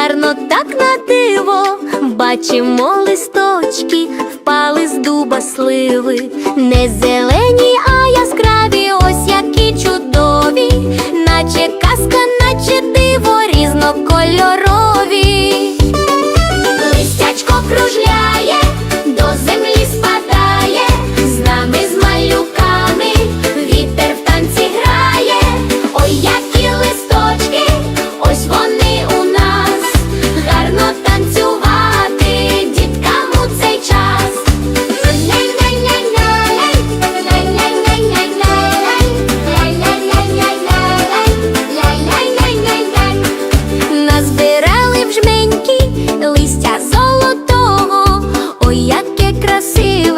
Гарно так на диво бачимо листочки, впали з дуба сливи, не зелені.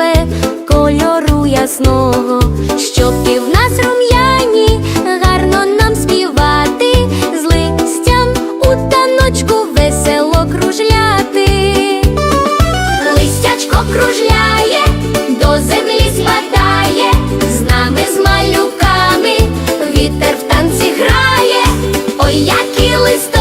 живе, кольору ясного, щоб і в нас рум'яні, гарно нам співати, з листям у таночку весело кружляти, листячко кружляє, до землі спадає, з нами з малюками, вітер в танці грає, ой, які листи.